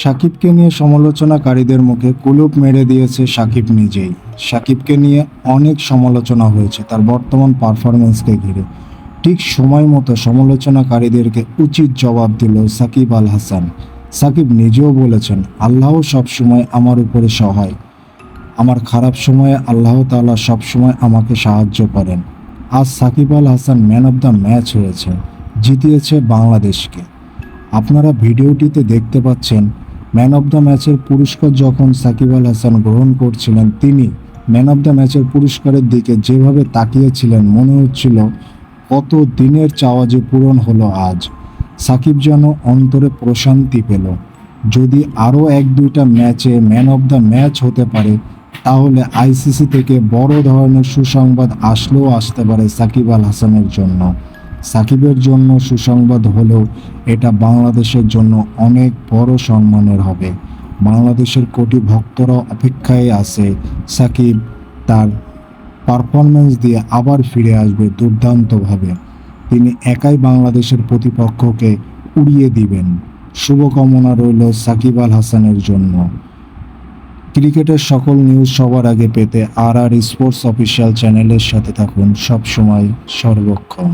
সাকিবকে নিয়ে সমালোচনাকারীদের মুখে কুলুপ মেরে দিয়েছে সাকিব নিজেই। সাকিবকে নিয়ে অনেক সমালোচনা হয়েছে তার বর্তমান পারফরমেন্সকে ঘিরে। ঠিক সময় মতো সমালোচনাকারীদেরকে উচিত জবাব দিল সাকিব আল হাসান। সাকিব নিজেও বলেছেন, আল্লাহ সবসময় আমার উপরে সহায়। আমার খারাপ সময়ে আল্লাহ তাআলা সবসময় আমাকে সাহায্য করেন। আজ Shakib Al Hasan man of the match হয়েছে, জিতিয়েছে বাংলাদেশকে। আপনারা ভিডিওটিতে দেখতে পাচ্ছেন ম্যান অব দ্য ম্যাচের পুরস্কার যখন সাকিব আল হাসান গ্রহণ করছিলেন, তিনি ম্যান অব দ্য ম্যাচের পুরস্কারের দিকে যেভাবে তাকিয়েছিলেন, মনে হচ্ছিল কত দিনের চাওয়া যে পূরণ হলো আজ। সাকিব যেন অন্তরে প্রশান্তি পেল। যদি আরও এক দুইটা ম্যাচে ম্যান অব দ্য ম্যাচ হতে পারে, তাহলে আইসিসি থেকে বড় ধরনের সুসংবাদ আসলেও আসতে পারে সাকিব আল হাসানের জন্য। সাকিবের জন্য সুসংবাদ হলেও এটা বাংলাদেশের জন্য অনেক বড় সম্মানের হবে। বাংলাদেশের কোটি ভক্তরা অপেক্ষায় আছে সাকিব তার পারফরমেন্স দিয়ে আবার ফিরে আসবে দুর্দান্তভাবে। তিনি একাই বাংলাদেশের প্রতিপক্ষকে উড়িয়ে দিবেন। শুভকামনা রইল সাকিব আল হাসানের জন্য। ক্রিকেটের সকল নিউজ সবার আগে পেতে আর আর স্পোর্টস অফিসিয়াল চ্যানেলের সাথে থাকুন সবসময় সর্বক্ষণ।